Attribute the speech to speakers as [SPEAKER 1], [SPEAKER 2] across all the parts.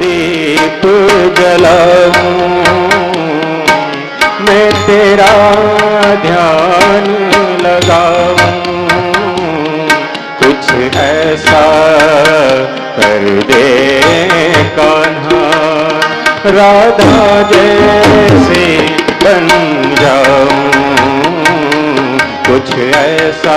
[SPEAKER 1] दीप जलाऊं मैं तेरा ध्यान लगाऊं कुछ ऐसा कर दे कान्हा राधा जैसे बन जाऊं कुछ ऐसा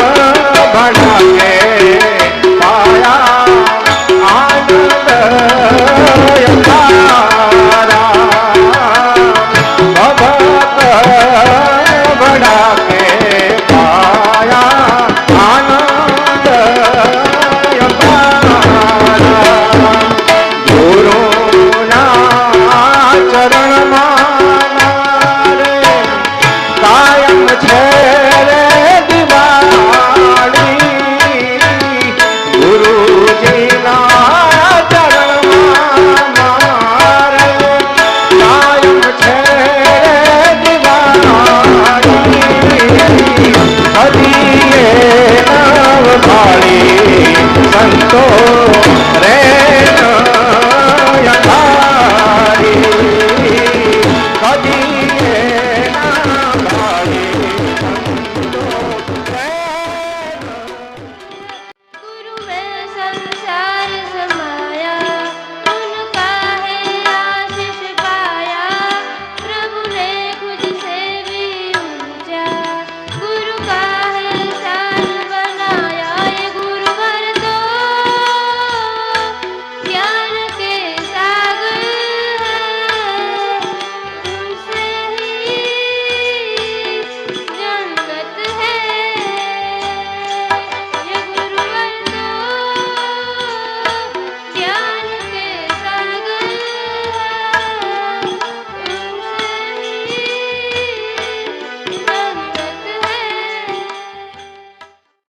[SPEAKER 1] Santo, Rey.